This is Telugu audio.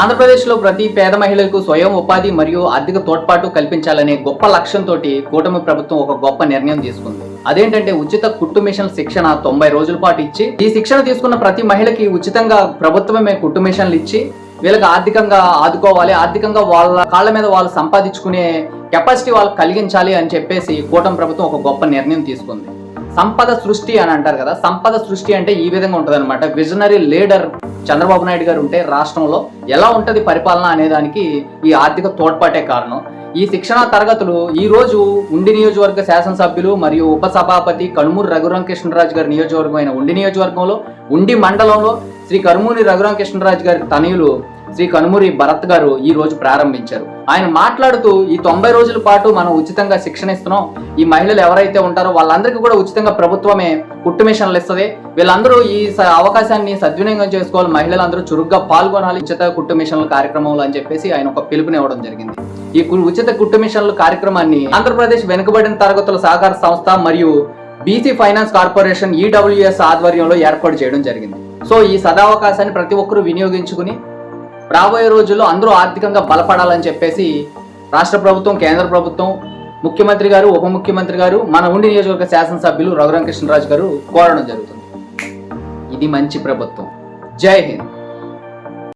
ఆంధ్రప్రదేశ్లో ప్రతి పేద మహిళలకు స్వయం ఉపాధి మరియు ఆర్థిక తోడ్పాటు కల్పించాలనే గొప్ప లక్ష్యంతో కూటమి ప్రభుత్వం ఒక గొప్ప నిర్ణయం తీసుకుంది. అదేంటంటే ఉచిత కుట్టు మిషన్ శిక్షణ తొంభై రోజుల పాటు ఇచ్చి ఈ శిక్షణ తీసుకున్న ప్రతి మహిళకి ఉచితంగా ప్రభుత్వమే కుట్టు మిషన్లు ఇచ్చి వీళ్ళకి ఆర్థికంగా ఆదుకోవాలి ఆర్థికంగా వాళ్ళ కాళ్ళ మీద వాళ్ళు సంపాదించుకునే కెపాసిటీ వాళ్ళకి కలిగించాలి అని చెప్పేసి కూటమి ప్రభుత్వం ఒక గొప్ప నిర్ణయం తీసుకుంది. సంపద సృష్టి అని అంటారు కదా సంపద సృష్టి అంటే ఈ విధంగా ఉంటుంది అనమాట విజనరీ లీడర్ చంద్రబాబు నాయుడు గారు ఉంటే రాష్ట్రంలో ఎలా ఉంటుంది పరిపాలన అనేదానికి ఈ ఆర్థిక తోడ్పాటే కారణం. ఈ శిక్షణా తరగతులు ఈ రోజు ఉండి నియోజకవర్గ శాసనసభ్యులు మరియు ఉపసభాపతి కనుమూరి రఘురామ కృష్ణరాజు గారి నియోజకవర్గం అయిన ఉండి నియోజకవర్గంలో ఉండి మండలంలో శ్రీ కనుమూరి రఘురామ కృష్ణరాజు గారి తనయులు శ్రీ కనుమూరి భరత్ గారు ఈ రోజు ప్రారంభించారు. ఆయన మాట్లాడుతూ ఈ తొంభై రోజుల పాటు మనం ఉచితంగా శిక్షణ ఇస్తున్నాం. ఈ మహిళలు ఎవరైతే ఉంటారో వాళ్ళందరికీ కూడా ఉచితంగా ప్రభుత్వమే కుట్టు మిషన్లు ఇస్తుంది. వీళ్ళందరూ ఈ స- అవకాశాన్ని సద్వినియోగం చేసుకోవాలి. మహిళలందరూ చురుగ్గా పాల్గొనాలి. ఉచిత కుట్టు మిషన్ల కార్యక్రమంలో అని చెప్పేసి ఆయన ఒక పిలుపునివ్వడం జరిగింది. ఈ ఉచిత కుట్టు మిషన్ల కార్యక్రమాన్ని ఆంధ్రప్రదేశ్ వెనుకబడిన తరగతుల సహకార సంస్థ మరియు బీసీ ఫైనాన్స్ కార్పొరేషన్ ఈడబ్ల్యూఎస్ ఆధ్వర్యంలో ఏర్పాటు చేయడం జరిగింది. సో ఈ సదావకాశాన్ని ప్రతి ఒక్కరూ వినియోగించుకుని రాబోయే రోజుల్లో అందరూ ఆర్థికంగా బలపడాలని చెప్పేసి రాష్ట్ర ప్రభుత్వం కేంద్ర ప్రభుత్వం ముఖ్యమంత్రి గారు ఉప ముఖ్యమంత్రి గారు మన ఉండి నియోజకవర్గ శాసనసభ్యులు రఘురామ కృష్ణరాజు గారు కోరడం జరుగుతుంది. ఇది మంచి ప్రభుత్వం. జై హింద్.